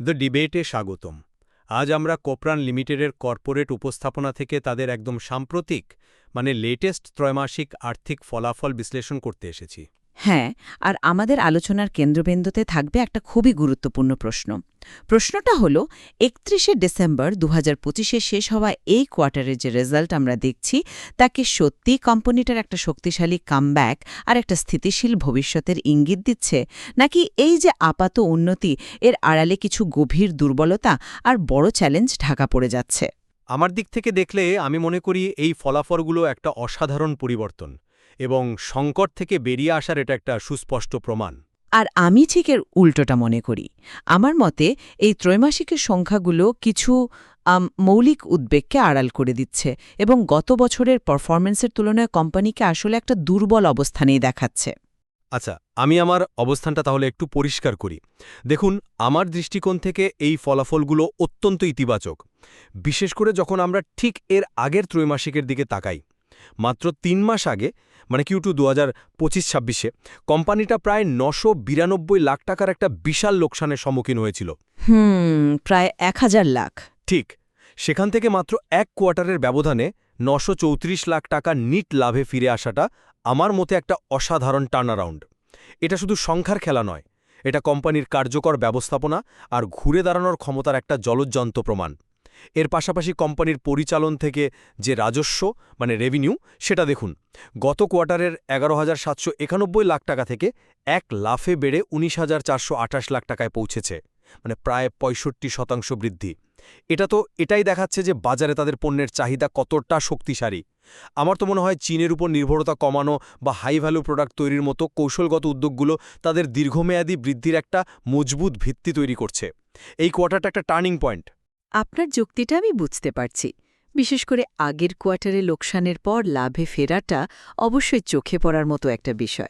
The ডিবেটে স্বাগতম। আজ আমরা কোপরান লিমিটেডের কর্পোরেট উপস্থাপনা থেকে তাদের একদম সাম্প্রতিক মানে লেটেস্ট ত্রৈমাসিক আর্থিক ফলাফল বিশ্লেষণ করতে এসেছি। হ্যাঁ আর আমাদের আলোচনার কেন্দ্রবিন্দুতে থাকবে একটা খুবই গুরুত্বপূর্ণ প্রশ্ন। প্রশ্নটা হলো, একত্রিশে ডিসেম্বর দু হাজার শেষ হওয়া এই কোয়ার্টারের যে রেজাল্ট আমরা দেখছি, তাকে সত্যি কোম্পানিটার একটা শক্তিশালী কামব্যাক আর একটা স্থিতিশীল ভবিষ্যতের ইঙ্গিত দিচ্ছে, নাকি এই যে আপাত উন্নতি, এর আড়ালে কিছু গভীর দুর্বলতা আর বড় চ্যালেঞ্জ ঢাকা পড়ে যাচ্ছে? আমার দিক থেকে দেখলে আমি মনে করি এই ফলাফলগুলো একটা অসাধারণ পরিবর্তন। এবং সংকট থেকে বেরিয়ে আসার এটা একটা সুস্পষ্ট প্রমাণ। আর আমি ঠিক এর উল্টোটা মনে করি। আমার মতে এই ত্রৈমাসিকের সংখ্যাগুলো কিছু মৌলিক উদ্বেগকে আড়াল করে দিচ্ছে এবং গত বছরের পারফরমেন্সের তুলনায় কোম্পানিকে আসলে একটা দুর্বল অবস্থানেই দেখাচ্ছে। আচ্ছা আমি আমার অবস্থানটা তাহলে একটু পরিষ্কার করি। দেখুন আমার দৃষ্টিকোণ থেকে এই ফলাফলগুলো অত্যন্ত ইতিবাচক। বিশেষ করে যখন আমরা ঠিক এর আগের ত্রৈমাসিকের দিকে তাকাই মাত্র তিন মাস আগে মানে কিউ টু দু হাজার পঁচিশ ছাব্বিশে কোম্পানিটা প্রায় নশো বিরানব্বই লাখ টাকার একটা বিশাল লোকসানের সম্মুখীন হয়েছিল। হুম প্রায় এক হাজার লাখ। ঠিক সেখান থেকে মাত্র এক কোয়ার্টারের ব্যবধানে নশো চৌত্রিশ লাখ টাকা নিট লাভে ফিরে আসাটা আমার মতে একটা অসাধারণ টার্নারাউন্ড এটা শুধু সংখ্যার খেলা নয় এটা কোম্পানির কার্যকর ব্যবস্থাপনা আর ঘুরে দাঁড়ানোর ক্ষমতার একটা জলজ্জন্ত প্রমাণ। এর পাশাপাশি কোম্পানির পরিচালন থেকে যে রাজস্ব মানে রেভিনিউ সেটা দেখুন। গত কোয়ার্টারের এগারো হাজার সাতশো একানব্বই লাখ টাকা থেকে এক লাফে বেড়ে উনিশ হাজার চারশো আঠাশ লাখ টাকায় পৌঁছেছে মানে প্রায় পঁয়ষট্টি শতাংশ বৃদ্ধি। এটা তো এটাই দেখাচ্ছে যে বাজারে তাদের পণ্যের চাহিদা কতটা শক্তিশালী। আমার তো মনে হয় চীনের উপর নির্ভরতা কমানো বা হাই ভ্যালু প্রোডাক্ট তৈরির মতো কৌশলগত উদ্যোগগুলো তাদের দীর্ঘমেয়াদী বৃদ্ধির একটা মজবুত ভিত্তি তৈরি করছে। এই কোয়ার্টারটা একটা টার্নিং পয়েন্ট আপনার যুক্তিটা আমি বুঝতে পারছি। বিশেষ করে আগের কোয়ার্টারে লোকসানের পর লাভে ফেরাটা অবশ্যই চোখে পড়ার মতো একটা বিষয়।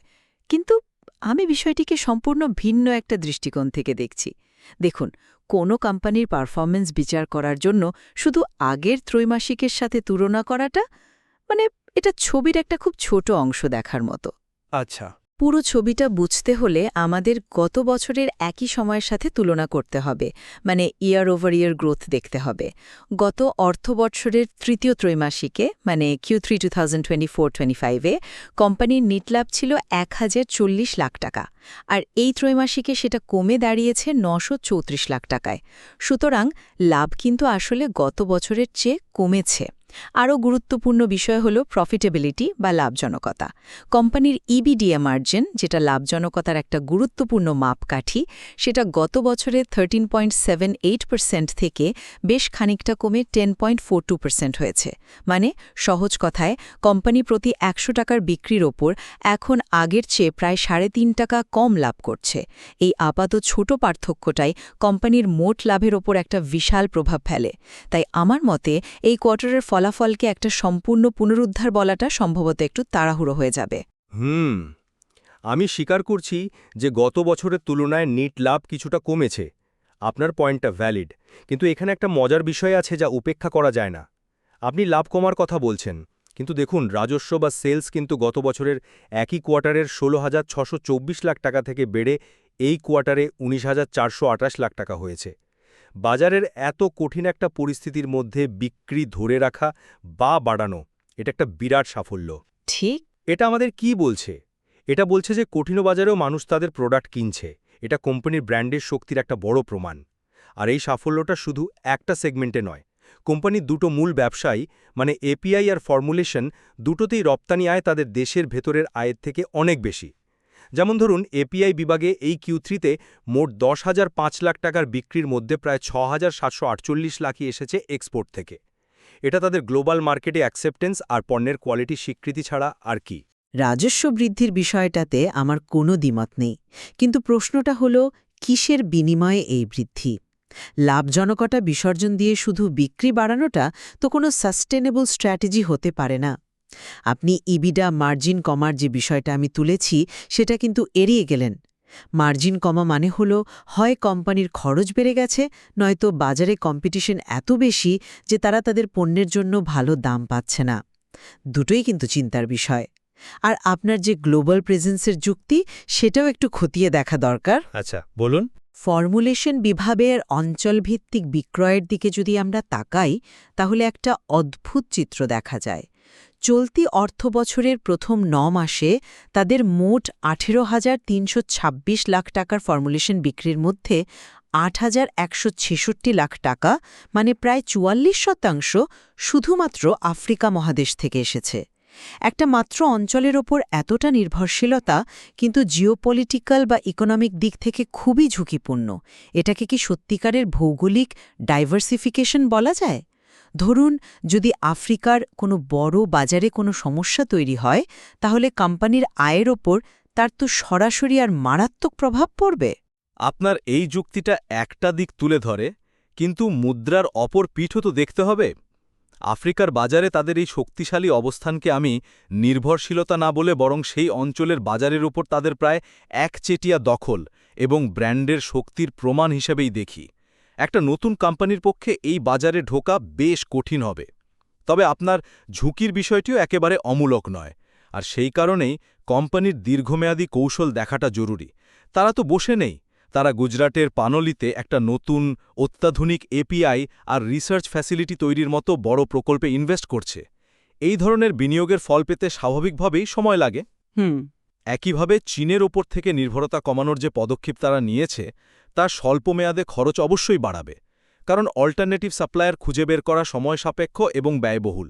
কিন্তু আমি বিষয়টিকে সম্পূর্ণ ভিন্ন একটা দৃষ্টিকোণ থেকে দেখছি। দেখুন, কোনো কোম্পানির পারফরমেন্স বিচার করার জন্য শুধু আগের ত্রৈমাসিকের সাথে তুলনা করাটা মানে এটা ছবির একটা খুব ছোট অংশ দেখার মতো। আচ্ছা। পুরো ছবিটা বুঝতে হলে আমাদের গত বছরের একই সময়ের সাথে তুলনা করতে হবে মানে ইয়ার ওভার ইয়ার গ্রোথ দেখতে হবে। গত অর্থ বৎসরের তৃতীয় ত্রৈমাসিকে মানে Q three two thousand twenty four twenty ফাইভে কোম্পানির নিট লাভ ছিল এক হাজার চল্লিশ লাখ টাকা, আর এই ত্রৈমাসিকে সেটা কমে দাঁড়িয়েছে নশো চৌত্রিশ লাখ টাকায়। সুতরাং লাভ কিন্তু আসলে গত বছরের চেয়ে কমেছে। আরও গুরুত্বপূর্ণ বিষয় হল প্রফিটেবিলিটি বা লাভজনকতা। কোম্পানির ইবিডিএ মার্জিন যেটা লাভজনকতার একটা গুরুত্বপূর্ণ মাপকাঠি, সেটা গত বছরে থার্টিন থেকে বেশ খানিকটা কমে টেন হয়েছে। মানে সহজ কথায়, কোম্পানি প্রতি একশো টাকার বিক্রির ওপর এখন আগের চেয়ে প্রায় সাড়ে তিন টাকা কম লাভ করছে। এই আপাত ছোট পার্থক্যটাই কোম্পানির মোট লাভের ওপর একটা বিশাল প্রভাব ফেলে। তাই আমার মতে, এই কোয়ার্টারের ফলাফলকে একটা সম্পূর্ণ পুনরুদ্ধার বলাটা সম্ভবত একটু তাড়াহুড়ো হয়ে যাবে। হুম, আমি স্বীকার করছি যে গত বছরের তুলনায় নিট লাভ কিছুটা কমেছে। আপনার পয়েন্টটা ভ্যালিড কিন্তু এখানে একটা মজার বিষয় আছে যা উপেক্ষা করা যায় না। আপনি লাভ কমার কথা বলছেন, কিন্তু দেখুন, রাজস্ব বা সেলস কিন্তু গত বছরের একই কোয়ার্টারের ষোলো হাজার লাখ টাকা থেকে বেড়ে এই কোয়ার্টারে উনিশ হাজার লাখ টাকা হয়েছে। বাজারের এত কঠিন একটা পরিস্থিতির মধ্যে বিক্রি ধরে রাখা বা বাড়ানো এটা একটা বিরাট সাফল্য। ঠিক। এটা আমাদের কি বলছে? এটা বলছে যে কঠিন বাজারেও মানুষ তাদের প্রোডাক্ট কিনছে। এটা কোম্পানির ব্র্যান্ডের শক্তির একটা বড় প্রমাণ। আর এই সাফল্যটা শুধু একটা সেগমেন্টে নয় কোম্পানির দুটো মূল ব্যবসায়ী মানে এপিআই আর ফর্মুলেশন দুটোতেই রপ্তানি আয় তাদের দেশের ভেতরের আয়ের থেকে অনেক বেশি। যেমন ধরুন এপিআই বিভাগে এই কিউ থ্রিতে মোট দশ হাজার পাঁচ লাখ টাকার বিক্রির মধ্যে প্রায় ছ হাজার সাতশো আটচল্লিশ লাখই এসেছে এক্সপোর্ট থেকে। এটা তাদের গ্লোবাল মার্কেটে অ্যাকসেপ্টেন্স আর পণ্যের কোয়ালিটি স্বীকৃতি ছাড়া আর কি। রাজস্ব বৃদ্ধির বিষয়টাতে আমার কোনো দ্বিমত নেই। কিন্তু প্রশ্নটা হলো, কিসের বিনিময়ে এই বৃদ্ধি? লাভজনকতা বিসর্জন দিয়ে শুধু বিক্রি বাড়ানোটা তো কোনো সাস্টেনেবল স্ট্র্যাটেজি হতে পারে না। আপনি ইবিডা মার্জিন কমার যে বিষয়টা আমি তুলেছি সেটা কিন্তু এড়িয়ে গেলেন। মার্জিন কমা মানে হল হয় কোম্পানির খরচ বেড়ে গেছে নয়তো বাজারে কম্পিটিশন এত বেশি যে তারা তাদের পণ্যের জন্য ভালো দাম পাচ্ছে না। দুটোই কিন্তু চিন্তার বিষয়। আর আপনার যে গ্লোবাল প্রেজেন্সের যুক্তি সেটাও একটু খতিয়ে দেখা দরকার। আচ্ছা বলুন। ফর্মুলেশন বিভাবের অঞ্চলভিত্তিক বিক্রয়ের দিকে যদি আমরা তাকাই তাহলে একটা অদ্ভুত চিত্র দেখা যায়। চলতি অর্থবছরের প্রথম ন মাসে তাদের মোট আঠেরো হাজার তিনশো লাখ টাকার ফর্মুলেশন বিক্রির মধ্যে আট হাজার একশো ছেষট্টি লাখ টাকা মানে প্রায় চুয়াল্লিশ শতাংশ শুধুমাত্র আফ্রিকা মহাদেশ থেকে এসেছে। একটা মাত্র অঞ্চলের ওপর এতটা নির্ভরশীলতা কিন্তু জিওপলিটিক্যাল বা ইকোনমিক দিক থেকে খুবই ঝুঁকিপূর্ণ। এটাকে কি সত্যিকারের ভৌগোলিক ডাইভার্সিফিকেশন বলা যায়? ধরুন, যদি আফ্রিকার কোনো বড় বাজারে কোনো সমস্যা তৈরি হয়, তাহলে কোম্পানির আয়ের ওপর তার তো সরাসরি আর মারাত্মক প্রভাব পড়বে। আপনার এই যুক্তিটা একটা দিক তুলে ধরে, কিন্তু মুদ্রার অপর পিঠও তো দেখতে হবে। আফ্রিকার বাজারে তাদের এই শক্তিশালী অবস্থানকে আমি নির্ভরশীলতা না বলে বরং সেই অঞ্চলের বাজারের উপর তাদের প্রায় একচেটিয়া দখল এবং ব্র্যান্ডের শক্তির প্রমাণ হিসেবেই দেখি। একটা নতুন কোম্পানির পক্ষে এই বাজারে ঢোকা বেশ কঠিন হবে। তবে আপনার ঝুঁকির বিষয়টিও একেবারে অমূলক নয়। আর সেই কারণেই কোম্পানির দীর্ঘমেয়াদী কৌশল দেখাটা জরুরি। তারা তো বসে নেই। তারা গুজরাটের পানলিতে একটা নতুন অত্যাধুনিক এপিআই আর রিসার্চ ফ্যাসিলিটি তৈরির মতো বড় প্রকল্পে ইনভেস্ট করছে। এই ধরনের বিনিয়োগের ফল পেতে স্বাভাবিকভাবেই সময় লাগে। হুম। একইভাবে চীনের ওপর থেকে নির্ভরতা কমানোর যে পদক্ষেপ তারা নিয়েছে তা স্বল্পমেয়াদে খরচ অবশ্যই বাড়াবে, কারণ অল্টারনেটিভ সাপ্লায়ার খুঁজে বের করা সময় সাপেক্ষ এবং ব্যয়বহুল।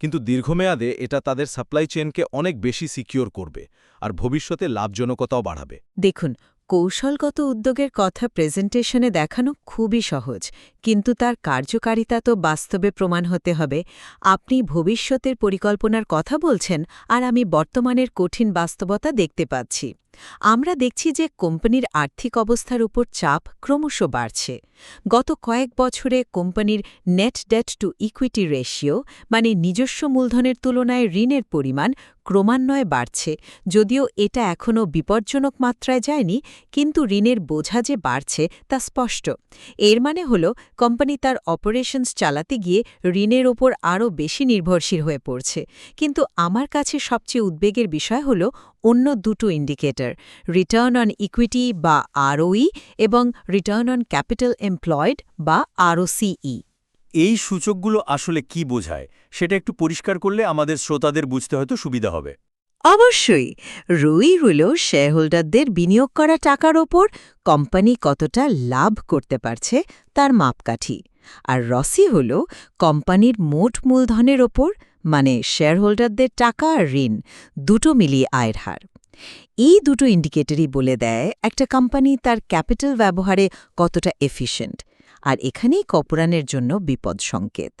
কিন্তু দীর্ঘমেয়াদে এটা তাদের সাপ্লাই চেনকে অনেক বেশি সিকিওর করবে আর ভবিষ্যতে লাভজনকতাও বাড়াবে। দেখুন, কৌশলগত উদ্যোগের কথা প্রেজেন্টেশনে দেখানো খুবই সহজ, কিন্তু তার কার্যকারিতা তো বাস্তবে প্রমাণ হতে হবে। আপনি ভবিষ্যতের পরিকল্পনার কথা বলছেন আর আমি বর্তমানের কঠিন বাস্তবতা দেখতে পাচ্ছি। আমরা দেখছি যে কোম্পানির আর্থিক অবস্থার উপর চাপ ক্রমশ বাড়ছে। গত কয়েক বছরে কোম্পানির net debt to equity ratio মানে নিজস্ব মূলধনের তুলনায় ঋণের পরিমাণ, ক্রমান্বয়ে বাড়ছে। যদিও এটা এখনও বিপজ্জনক মাত্রায় যায়নি, কিন্তু ঋণের বোঝা যে বাড়ছে তা স্পষ্ট। এর মানে হল, কোম্পানি তার অপারেশনস চালাতে গিয়ে ঋণের ওপর আরও বেশি নির্ভরশীল হয়ে পড়ছে। কিন্তু আমার কাছে সবচেয়ে উদ্বেগের বিষয় হল অন্য দুটো ইন্ডিকেটর রিটার্ন অন ইকুইটি বা আরওই এবং রিটার্ন অন ক্যাপিটাল এমপ্লয়েড বা আরওসিই এই সূচকগুলো আসলে কি বোঝায় সেটা একটু পরিষ্কার করলে আমাদের শ্রোতাদের বুঝতে হয়তো সুবিধা হবে। অবশ্যই রুই হল শেয়ারহোল্ডারদের বিনিয়োগ করা টাকার ওপর কোম্পানি কতটা লাভ করতে পারছে তার মাপকাঠি আর রসি হল কোম্পানির মোট মূলধনের ওপর মানে শেয়ারহোল্ডারদের টাকা আর ঋণ, দুটো মিলিয়ে আয়ের হার। এই দুটো ইন্ডিকেটরই বলে দেয় একটা কোম্পানি তার ক্যাপিটাল ব্যবহারে কতটা এফিশিয়েন্ট আর এখানেই কপরানের জন্য বিপদ সংকেত।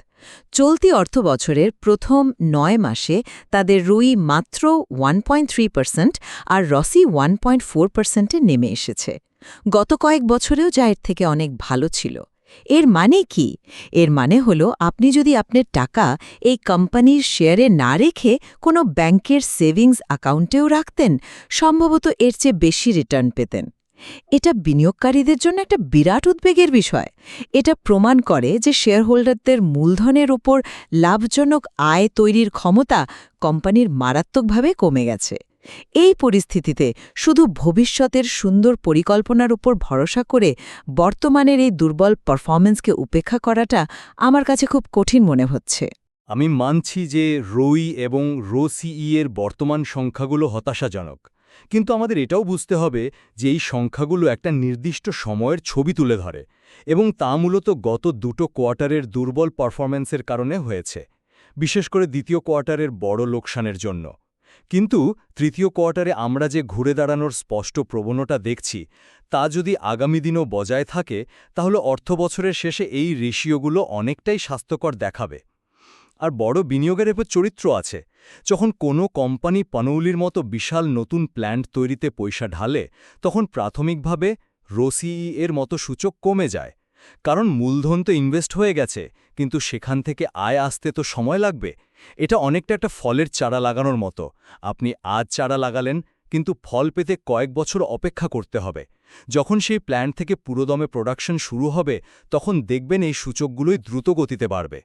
চলতি অর্থ বছরের প্রথম নয় মাসে তাদের রুই মাত্র ওয়ান পার্সেন্ট আর রসি ওয়ান পয়েন্ট ফোর পার্সেন্টে নেমে এসেছে। গত কয়েক বছরেও যা এর থেকে অনেক ভালো ছিল। এর মানে কি? এর মানে হল আপনি যদি আপনার টাকা এই কোম্পানির শেয়ারে না রেখে কোনো ব্যাংকের সেভিংস অ্যাকাউন্টেও রাখতেন, সম্ভবত এর চেয়ে বেশি রিটার্ন পেতেন। এটা বিনিয়োগকারীদের জন্য একটা বিরাট উদ্বেগের বিষয়। এটা প্রমাণ করে যে শেয়ারহোল্ডারদের মূলধনের ওপর লাভজনক আয় তৈরির ক্ষমতা কোম্পানির মারাত্মকভাবে কমে গেছে। এই পরিস্থিতিতে শুধু ভবিষ্যতের সুন্দর পরিকল্পনার উপর ভরসা করে বর্তমানের এই দুর্বল পারফরমেন্সকে উপেক্ষা করাটা আমার কাছে খুব কঠিন মনে হচ্ছে। আমি মানছি যে রই এবং রোসিই এর বর্তমান সংখ্যাগুলো হতাশাজনক, কিন্তু আমাদের এটাও বুঝতে হবে যে এই সংখ্যাগুলো একটা নির্দিষ্ট সময়ের ছবি তুলে ধরে এবং তা মূলত গত দুটো কোয়ার্টারের দুর্বল পারফরম্যান্সের কারণে হয়েছে, বিশেষ করে দ্বিতীয় কোয়ার্টারের বড় লোকসানের জন্য। কিন্তু তৃতীয় কোয়ার্টারে আমরা যে ঘুরে দাঁড়ানোর স্পষ্ট প্রবণতা দেখছি, তা যদি আগামী দিনও বজায় থাকে, তাহলে অর্থবছরের শেষে এই রেশিওগুলো অনেকটাই স্বাস্থ্যকর দেখাবে। আর বড় বিনিয়োগের এরপর চরিত্র আছে। যখন কোনো কোম্পানি পানৌলির মতো বিশাল নতুন প্ল্যান্ট তৈরিতে পয়সা ঢালে, তখন প্রাথমিকভাবে রোসিই এর মতো সূচক কমে যায়। কারণ মূলধন তো ইনভেস্ট হয়ে গেছে, কিন্তু সেখান থেকে আয় আসতে তো সময় লাগবে। এটা অনেকটা একটা ফলের চারা লাগানোর মতো। আপনি আজ চারা লাগালেন, কিন্তু ফল পেতে কয়েক বছর অপেক্ষা করতে হবে। যখন সেই প্ল্যান্ট থেকে পুরোদমে প্রোডাকশন শুরু হবে, তখন দেখবেন এই সূচকগুলোই দ্রুত গতিতে বাড়বে।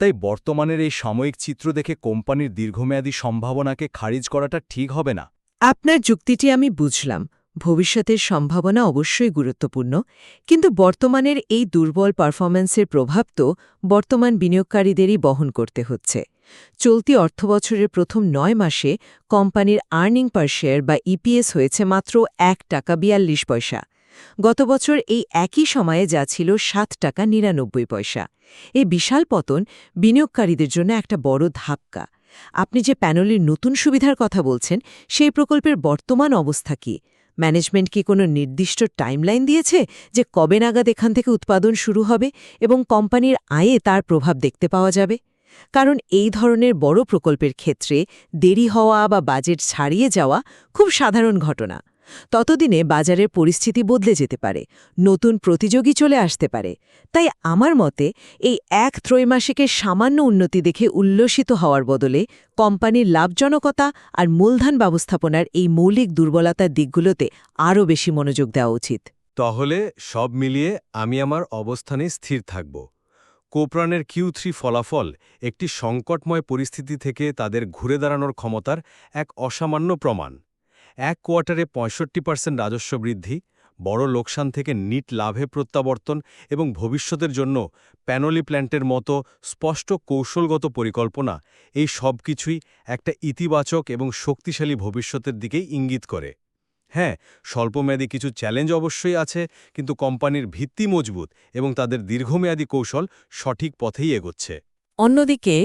তাই বর্তমানের এই সাময়িক চিত্র দেখে কোম্পানির দীর্ঘমেয়াদী সম্ভাবনাকে খারিজ করাটা ঠিক হবে না। আপনার যুক্তিটি আমি বুঝলাম। ভবিষ্যতের সম্ভাবনা অবশ্যই গুরুত্বপূর্ণ, কিন্তু বর্তমানের এই দুর্বল পারফরম্যান্সের প্রভাব তো বর্তমান বিনিয়োগকারীদেরই বহন করতে হচ্ছে। চলতি অর্থবছরের প্রথম নয় মাসে কোম্পানির আর্নিং পার শেয়ার বা ইপিএস হয়েছে মাত্র এক টাকা বিয়াল্লিশ পয়সা। গত বছর এই একই সময়ে যা ছিল সাত টাকা নিরানব্বই পয়সা। এই বিশাল পতন বিনিয়োগকারীদের জন্য একটা বড় ধাক্কা। আপনি যে প্যানেলের নতুন সুবিধার কথা বলছেন, সেই প্রকল্পের বর্তমান অবস্থা কি? ম্যানেজমেন্ট কি কোনো নির্দিষ্ট টাইমলাইন দিয়েছে যে কবে নাগাদ এখান থেকে উৎপাদন শুরু হবে এবং কোম্পানির আয়ে তার প্রভাব দেখতে পাওয়া যাবে? কারণ এই ধরনের বড় প্রকল্পের ক্ষেত্রে দেরি হওয়া বা বাজেট ছাড়িয়ে যাওয়া খুব সাধারণ ঘটনা। ততদিনে বাজারের পরিস্থিতি বদলে যেতে পারে, নতুন প্রতিযোগী চলে আসতে পারে। তাই আমার মতে, এই এক ত্রৈমাসিকের সামান্য উন্নতি দেখে উল্লসিত হওয়ার বদলে কোম্পানির লাভজনকতা আর মূলধন ব্যবস্থাপনার এই মৌলিক দুর্বলতার দিকগুলোতে আরও বেশি মনোযোগ দেওয়া উচিত। তাহলে সব মিলিয়ে আমি আমার অবস্থানে স্থির থাকব। কোপ্রানের কিউ থ্রি ফলাফল একটি সংকটময় পরিস্থিতি থেকে তাদের ঘুরে দাঁড়ানোর ক্ষমতার এক অসামান্য প্রমাণ। এক কোয়ার্টারে পঁয়ষট্টি পার্সেন্ট রাজস্ব বৃদ্ধি, বড় লোকসান থেকে নিট লাভে প্রত্যাবর্তন এবং ভবিষ্যতের জন্য প্যানোলি প্ল্যান্টের মতো স্পষ্ট কৌশলগত পরিকল্পনা, এই সব কিছুই একটা ইতিবাচক এবং শক্তিশালী ভবিষ্যতের দিকেই ইঙ্গিত করে। হ্যাঁ স্বল্পমেয়াদী কিছু চ্যালেঞ্জ অবশ্যই আছে, কিন্তু কোম্পানির ভিত্তি মজবুত এবং তাদের দীর্ঘমেয়াদী কৌশল সঠিক পথেই এগোচ্ছে। অন্যদিকে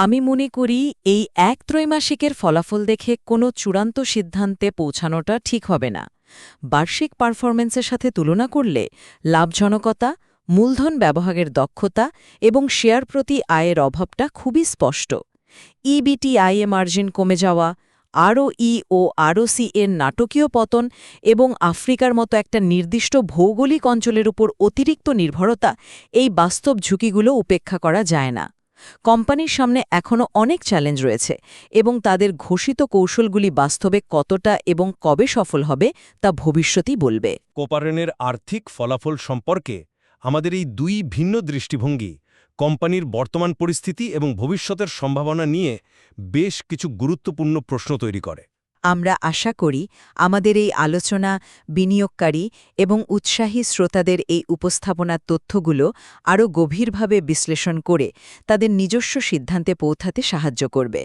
আমি মনে করি এই এক ত্রৈমাসিকের ফলাফল দেখে কোনো চূড়ান্ত সিদ্ধান্তে পৌঁছানোটা ঠিক হবে না। বার্ষিক পারফরমেন্সের সাথে তুলনা করলে লাভজনকতা, মূলধন ব্যবহারের দক্ষতা এবং শেয়ার প্রতি আয়ের অভাবটা খুবই স্পষ্ট। ইবিটিআইএ মার্জিন কমে যাওয়া আরওই ও আরওসি এর নাটকীয় পতন এবং আফ্রিকার মতো একটা নির্দিষ্ট ভৌগোলিক অঞ্চলের উপর অতিরিক্ত নির্ভরতা এই বাস্তব ঝুঁকিগুলো উপেক্ষা করা যায় না। কোম্পানির সামনে এখনও অনেক চ্যালেঞ্জ রয়েছে এবং তাদের ঘোষিত কৌশলগুলি বাস্তবে কতটা এবং কবে সফল হবে তা ভবিষ্যতই বলবে। কোপারেনের আর্থিক ফলাফল সম্পর্কে আমাদের এই দুই ভিন্ন দৃষ্টিভঙ্গি, কোম্পানির বর্তমান পরিস্থিতি এবং ভবিষ্যতের সম্ভাবনা নিয়ে বেশ কিছু গুরুত্বপূর্ণ প্রশ্ন তৈরি করে। আমরা আশা করি আমাদের এই আলোচনা বিনিয়োগকারী এবং উৎসাহী শ্রোতাদের এই উপস্থাপনার তথ্যগুলো আরও গভীরভাবে বিশ্লেষণ করে তাদের নিজস্ব সিদ্ধান্তে পৌঁছাতে সাহায্য করবে।